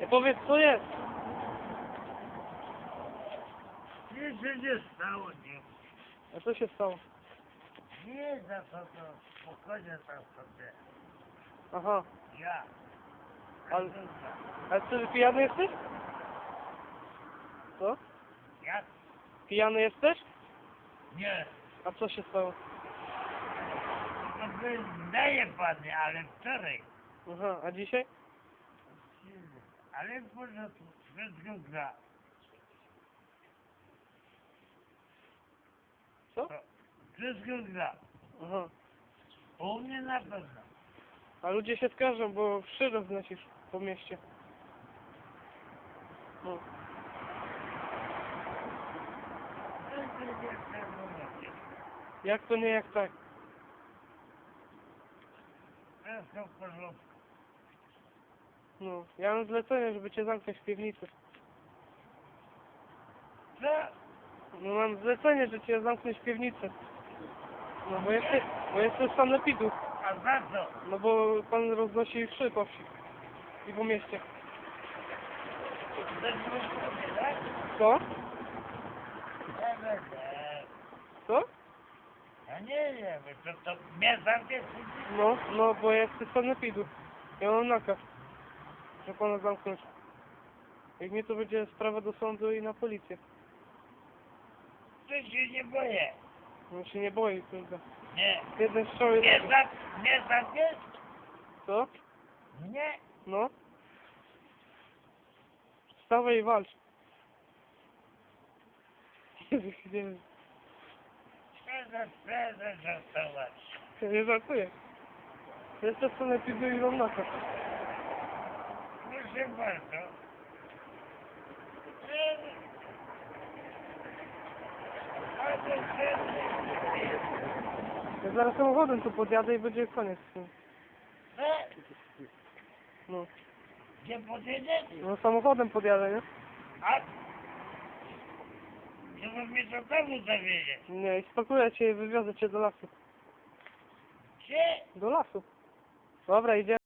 Nie powiedz co jest. Nic się nie stało, nie. A co się stało? Nie za to, to spokojnie tam sobie. Aha. Ja. Ale- A ty pijany jesteś? Co? Ja? Pijany jesteś? Nie. A co się stało? To by daje panie, ale wczoraj. Aha, a dzisiaj? Ale w porządku, wszystko gra. Co? Wszystko gra. Aha. U mnie na pewno. A ludzie się skarżą, bo wszy roznosisz po mieście. No. Jak to nie jak tak? Wszystko w porządku. No. Ja mam zlecenie, żeby cię zamknąć w piwnicy. Co? No mam zlecenie, że cię zamknąć w piwnicy. No bo jesteś, bo jesteś sanepidu. A za co? No bo pan roznosi wszy po wsi. I po mieście. Za co, tak? Co? Będę. Co? Ja nie wiem, to, to mnie zamknie No, no bo ja jestem sanepidu. Ja mam nakaz. Że pana zamknąć. Jak nie to będzie sprawa do sądu i na policję. To się nie boję. No się nie boi, kurde. Nie. Jeden strzał jest... Nie zam, nie zamkniesz? Co? Nie. No? Wstawaj i walcz. Nie wiem, Prezes, prezes zastosować. ja nie żartuję. Jestem sanepidu i mam nakaz. Proszę bardzo. Ja zaraz samochodem tu podjadę i będzie koniec. Co? No. Gdzie podjedziesz? No samochodem podjadę, nie? A? Żeby mnie do domu zawiezie. Nie, i spakuję cię i wywiozę cię do lasu. Gdzie? Do lasu. Dobra, idziemy.